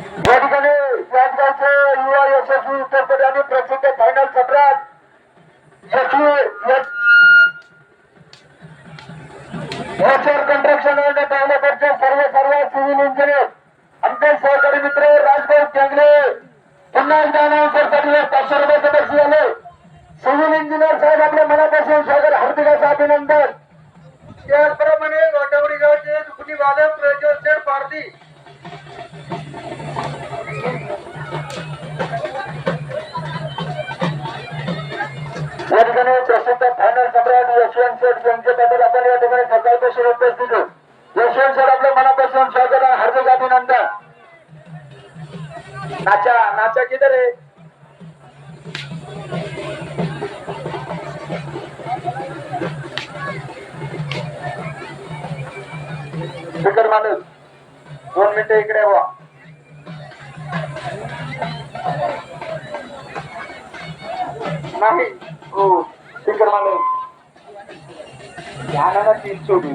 या ठिकाणी याच गावचे युवा यशस्वी उत्तर प्रदेश प्रसिद्ध सम्राट यशवंत शेठ यांचे बद्दल आपण या ठिकाणी सकाळपासून उपस्थित यशवंत सर आपलं मनापासून स्वागत आहे हार्दिक अभिनंदन नाचा नाचा किधर आहे स्पीकर माणूस दोन मिनिटं इकडे व्हा नाही हो. स्पीकर माणूस ध्यानाला तीन सोडू.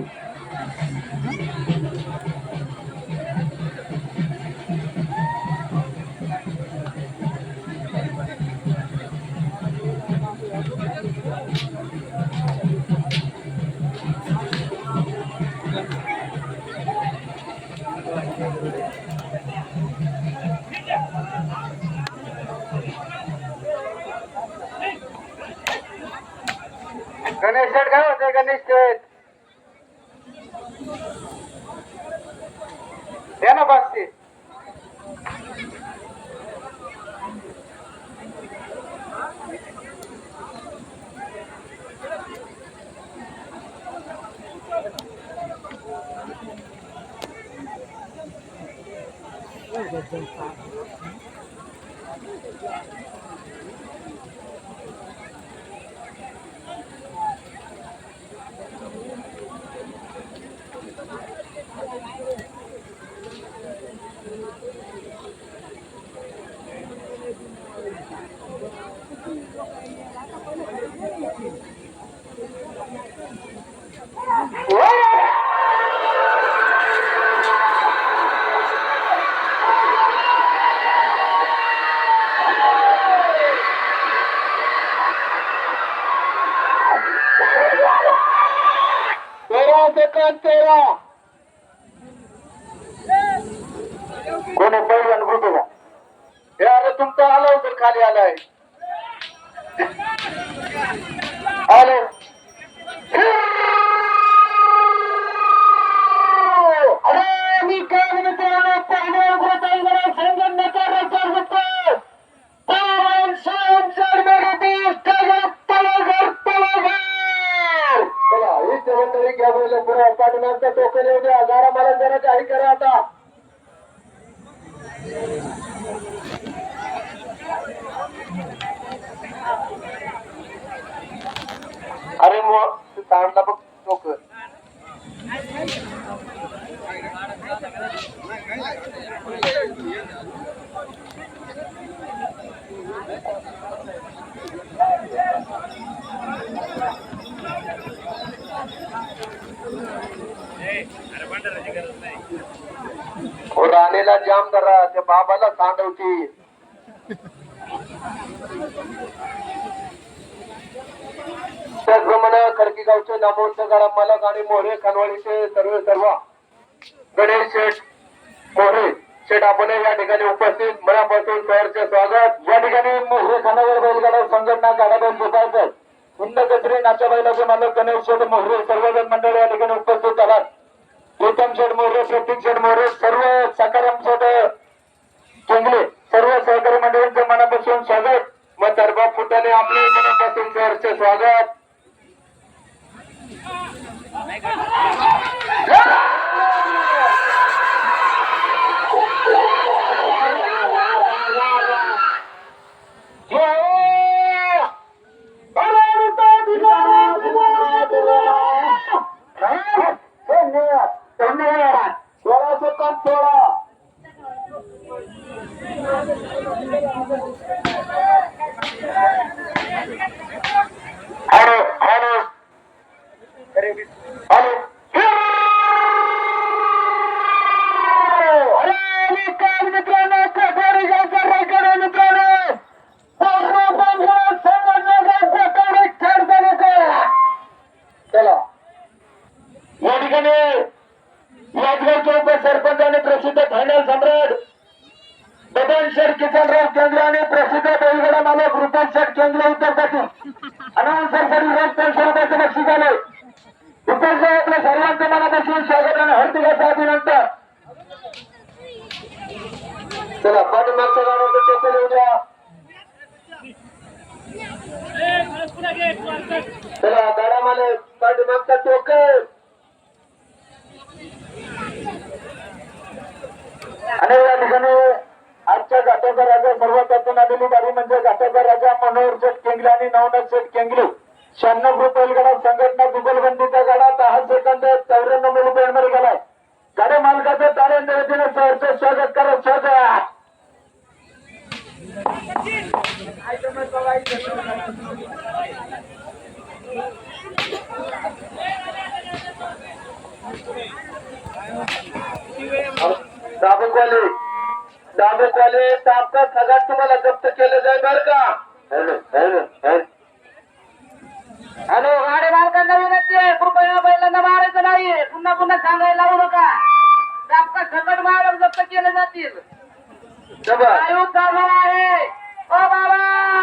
तेरा सेकंद तेरा कोणी पहिला अनुभव का हे अरे तुमचं आलं होतं खाली आलाय जरा काही करा आता अरे मग तांडला बघ टोकन हो राणीला जाम धरा त्या बाबाला सांडवती त्याचप्रमाणे खडकीगावचे नामवंत गाडा मालक आणि मोरे खानवाडीचे सर्व सर्व गणेश शेठ मोरे शेठ आपण या ठिकाणी उपस्थित. मनापासून सहर्ष स्वागत. या ठिकाणी मोरे खानावर बैलगाडा संघटना गाडाबैल जोपायचं हिंद कचरे नाच्या बैलाचे मालक गणेश शेठ मोहरे सर्वजण मंडळ या ठिकाणी उपस्थित आहात. प्रीतम शेठ मोरे प्रतीक शेठ मोरे सर्व सकाराम शेठ सर्व सहकारी मंडळींचं मनापासून स्वागत. मग दरबार फुटाने आपले मनापासून सरचे स्वागत. या केंद्रे यादगावचे उपसरपंच आणि प्रसिद्ध फायनल सम्राट बदन शेठ किसनराव केंद्र आणि प्रसिद्ध बैलगडा मालक रुपेश शेठ केंद्र उत्तर पाटील अनाउन्सरसाठी रोज तीनशे रुपयाचं बक्षीस आले रुपेश भाऊ आपल्या सर्वांच्या मनापासून स्वागत आणि हार्दिक विनंतर चला पाठीमागच्या गाड्यांचं टेकल येऊ चला गाडा मालक पाठीमागचा टोकन आणि या ठिकाणी आजच्या घाटाचा राजा सर्वात आलेली गाडी म्हणजे घाटाचा राजा मनोहर शेठ केंगले आणि नवनाथ शेठ केंगले शहाण्णव रुपये बैलगाडा संघटना दुबलबंदीचा गाडा दहा सेकंद चौऱ्याण्णव मिली मध्ये गेलाय गाडी मालकाचं टाळ्यांच्या वतीनं सहर्ष स्वागत करत स्वागत Thank you. दाबकवाले दाबकवाले तापका सगळ्यात तुम्हाला जप्त केलं जाईल बरं का? Hello hello hello. हॅलो गाडी मालकांना विनंती आहे कृपया बैलांना मारायचं नाहीये पुन्हा पुन्हा सांगायला लावू नका. आपका सकट मारून जप्त केले जातील. चालू आहे. ओ बाबा!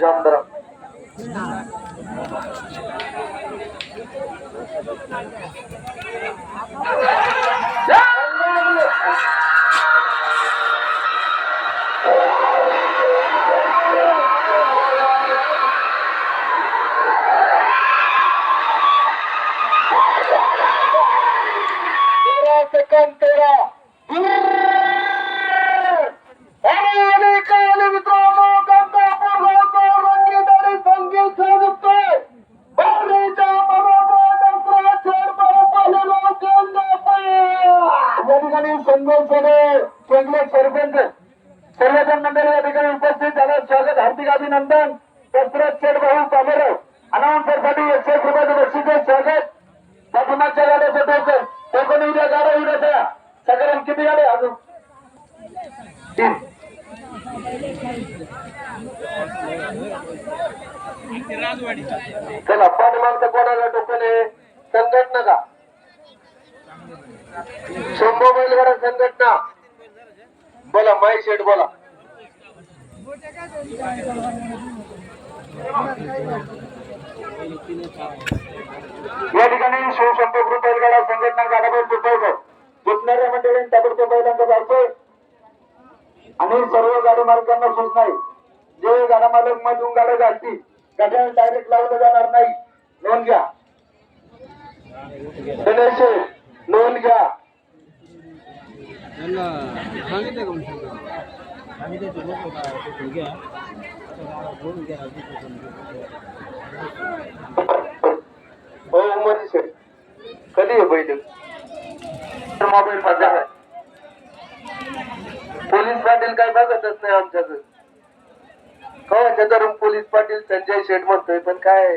जमदरा तेरा संजय सोने केंद्रीय सरपंच सर्वजण मंडळी या ठिकाणी उपस्थित झालं स्वागत हार्दिक अभिनंदन दशरथ शेठ भाऊ पामेराव अनाउन्सरसाठी एकशे एक रुपयाचं बक्षीस आहे. स्वागत पाठीमागच्या गाड्याचं टोकन टोकन उद्या गाड्या उद्या द्या सगळ्यांना किती गाड्या अजून तीन चला पाठीमागचं कोणाला टोकन आहे संघटना का शंभू बैलगाडा संघटना बोला माई शेठ बोला. या ठिकाणी ग्रुप बैलगाडा संघटना गाडावर तुटवतो तुटणाऱ्या मंडळी ताबडतोब बैलांचा जायचंय आणि सर्व गाडी मालकांना सूचना आहे जे गाडा मालक मधून गाड्या घालतील गाड्या डायरेक्ट लावलं जाणार नाही. नोंद घ्या. गणेश नोंद घ्या. सांगितलं हो उमरजी शेठ कधी आहे पहिले मोबाईल माझा आहे. पोलीस पाटील काय बघतच नाही आमच्याकडे. कवाच्या तरुण पोलीस पाटील संजय शेठ म्हणतोय पण काय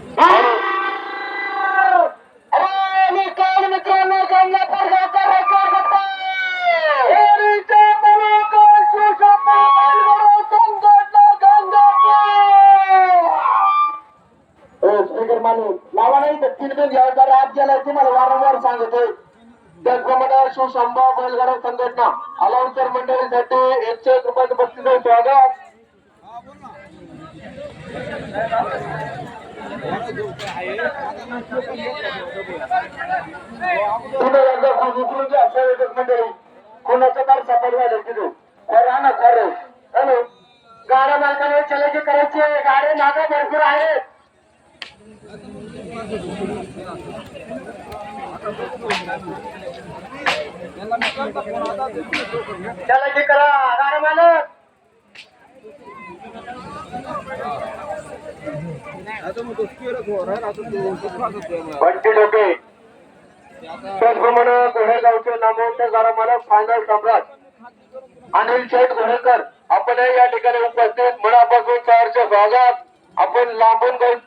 बैलगाडा संघटना अलाउन्सर मंडळीसाठी एकशे एक रुपयाचं बक्षीस स्वागत. पुन्हा एकदा खूप घ्या संयोजक मंडळी कोणाचं तर सफल झालं खरा ना खरं? हॅलो? गाड्या मालकाने चलायचे करायचे गाड्या मागे भरपूर आहेत. चलायचे करा गाड्या मालक. बंटी डोके त्याचप्रमाणे घोडेगावचे नामवंत फायनल सम्राट. अनिल शेठ घोडेकर आपण या ठिकाणी उपस्थित. मनापासून सहर्ष स्वागत आपण लांबून बैल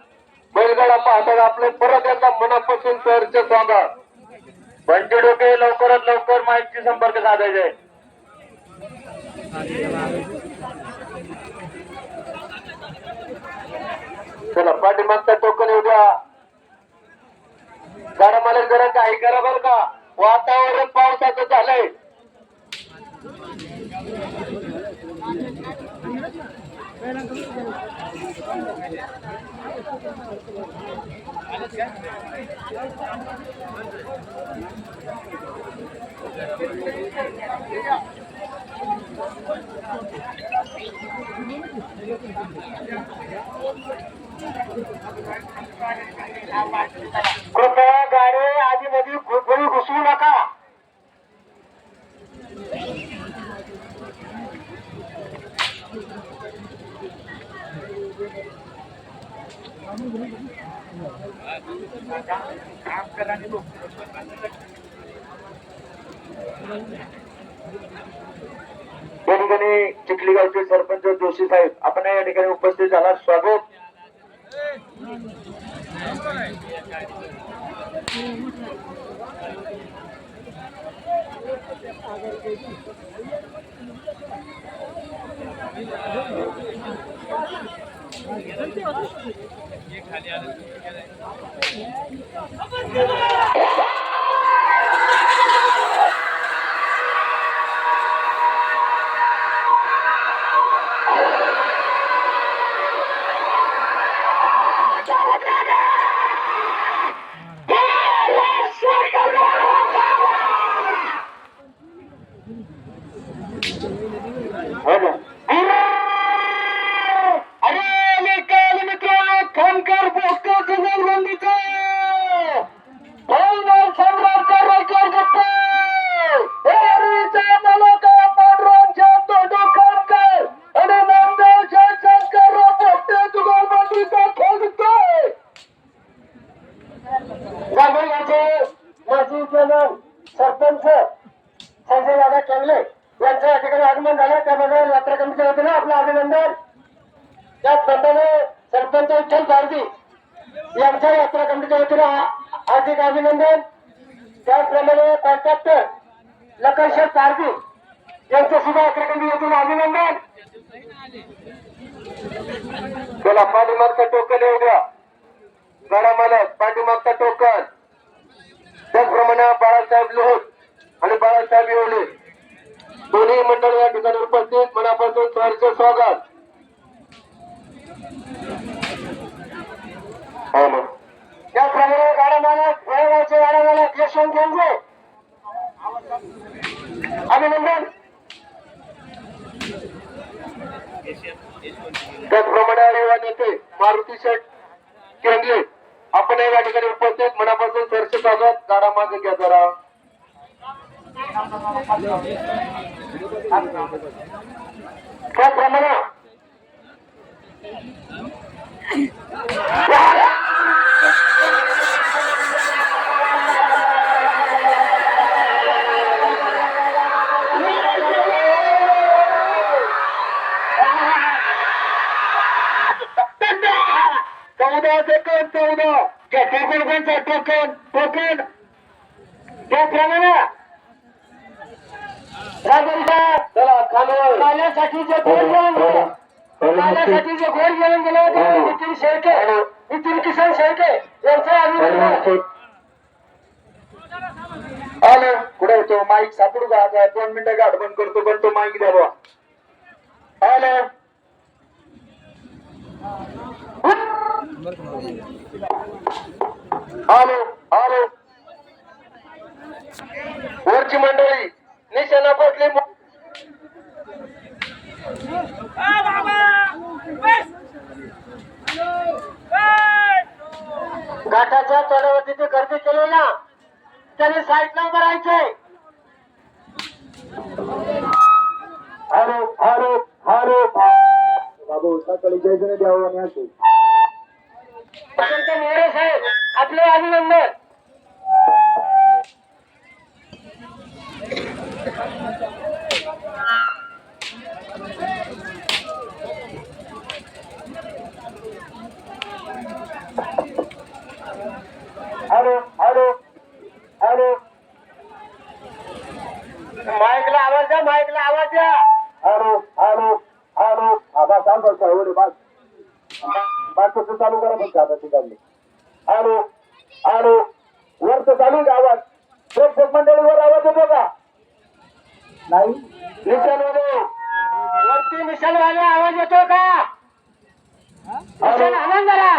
बैलगाडा पाहतात आपले परत एकदा मनापासून सहर्ष स्वागत पंचे डोके लवकरात लवकर माहिती संपर्क साधायचे चला पाठीमागचा टोकन येऊ द्या. गाडा मला जरा काही करा बर का. वातावरण पावसाचं झालंय. कृपया गाडी आधी मध्ये घुसळी घुसवू नका Thank you. या ठिकाणी चिखली गावचे सरपंच जोशी साहेब आपण या ठिकाणी उपस्थित झाला स्वागत. हो सरपंच विठ्ठल भारती यांच्या यात्रा कमिटीच्या वतीनं हार्दिक अभिनंदन. त्याचप्रमाणे कॉन्ट्रॅक्टर लखनशेठ पारधी यांचं सुद्धा यात्रा कमिटीच्या वतीनं अभिनंदन. त्याला पाठीमागचा टोकन येऊ द्या. गडा मालक पाठीमागचा टोकन. त्याचप्रमाणे बाळासाहेब लोहत आणि बाळासाहेब येवले. दोन्ही मंडळ या ठिकाणी उपस्थित. मनापासून स्वागत. हो मग. त्याचप्रमाणे गाडा मालक वळगावचे गाडा मालक यशवंत गेंजे अभिनंदन. त्याचप्रमाणे युवा नेते मारुती शेठ केंद्रे आपण या ठिकाणी उपस्थित मनापासून सरसे स्वागत. गाडा मागे घ्या जरा. त्याचप्रमाणे चौदा सेकंद चौदा त्या टोकन कोणचा टोकन टोकन त्याप्रमाणे चला खाली. जे गोड काल्यासाठी जे गोड जेवण गेलं होते? नितीन शेळके. नितीन किसन शेळके. यांचं आलो. कुठे होतो? माईक सापडू का? आता दोन मिनिटं गाठ बंद करतो पण तो माईक द्या बुवा. आलो. आलो. आलो. वरची मंडळी निशाणा पटली घाटाच्या चढावरती ते गर्दी केली ना त्याने साईड नंबर राहायचे. हॅलो बाबू सकाळी जयजने द्यावं आणि असो साहेब आपले अभिनंदन. माईकला आवाज द्या माईकला आवाज द्या. Hello hello hello. आता चालू बस एवढे बस बाकीचं चालू करा फक्त आता ठिकाणी हॅलो हॅलो. वरचं चालू का आवाज? प्रेक्षक मंडळीवर आवाज येतो का? नाही. निशाणवाले वरती मिशन वाले आवाज येतो का? मिशन आनंद जरा.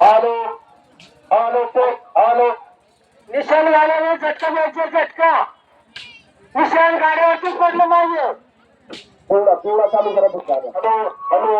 Hello hello hello. निशाण गाड्याने झटका द्यायचे झटका. निशाण गाड्यावरतीच पडलं पाहिजे चालू करा फक्त आता. Hello hello hello.